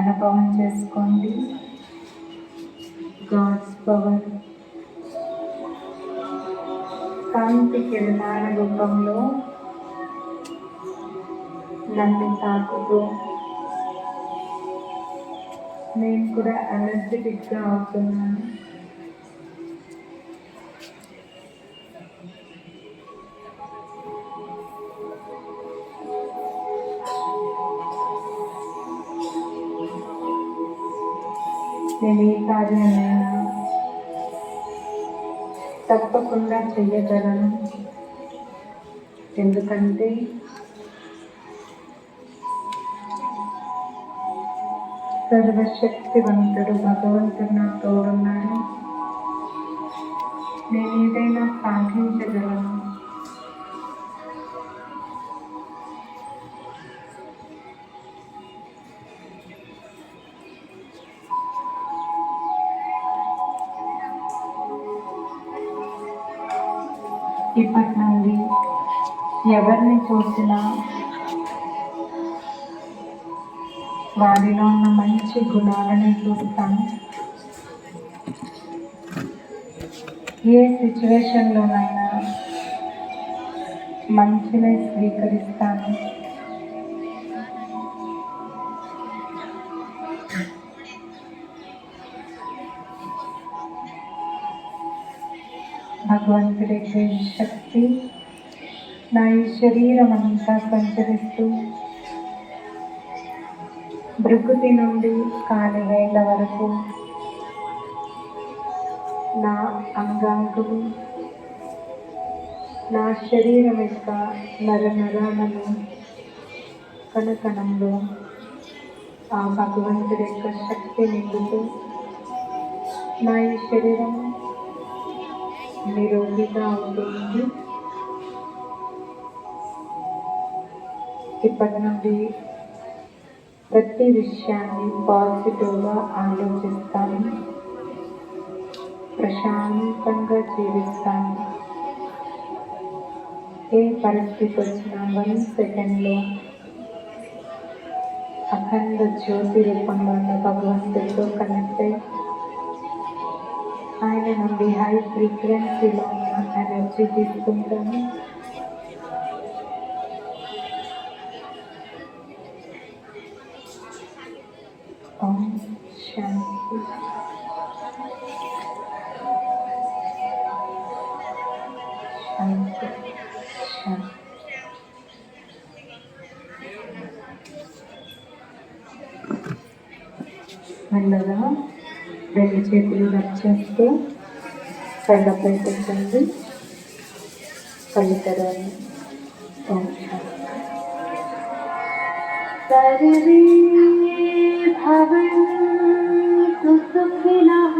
అనుభవం చేసుకోండి. God's power కాంతి కిరణాల రూపంలో నన్ను తాకుతూ నేను కూడా ఎనర్జెటిక్గా అవుతున్నాను. నేను కార్యాలైనా తప్పకుండా చెయ్యగలను. ఎందుకంటే సర్వశక్తివంతుడు భగవంతుడు నా తోడున్నాడు. నేను ఏదైనా సాధించగలను. ఇప్పటి నుండి ఎవరిని చూసినా వారిలో ఉన్న మంచి గుణాలని చూస్తాను. ఏ సిచ్యువేషన్లోనైనా మంచినే స్వీకరిస్తాను. భగవంతుడి శక్తి. నా ఈ శరీరం అంతా సంచరిస్తూ భృకుతి నుండి కాలివేళ్ళ వరకు నా అంగాంగులు నా శరీరం యొక్క నర నరాలను కణకణంలో ఆ భగవంతుడి యొక్క శక్తి నిండుతూ నా ఈ శరీరం నిరోగిగా ఉంటుంది ఇప్పటి నుండి ప్రతి విషయాన్ని పాజిటివ్గా ఆలోచిస్తాను. ప్రశాంతంగా జీవిస్తాను. ఏ పరిస్థితి వచ్చినా వన్ సెకండ్లో అఖండ జ్యోతి రూపంలో ఉన్న భగవంతుడితో కనెక్ట్ అయ్యి ఆయన నుండి హై ఫ్రీక్వెన్సీలో ఉన్న ఎనర్జీ తీసుకుంటాను ఓం శాంతి శాంతి శాంతి మెల్లగా రెండు చేతులు రబ్ చేస్తూ కళ్ళపై పెట్టండి. కళ్ళు తెరవండి. ఓం శాంతి సర్వే సుఖినః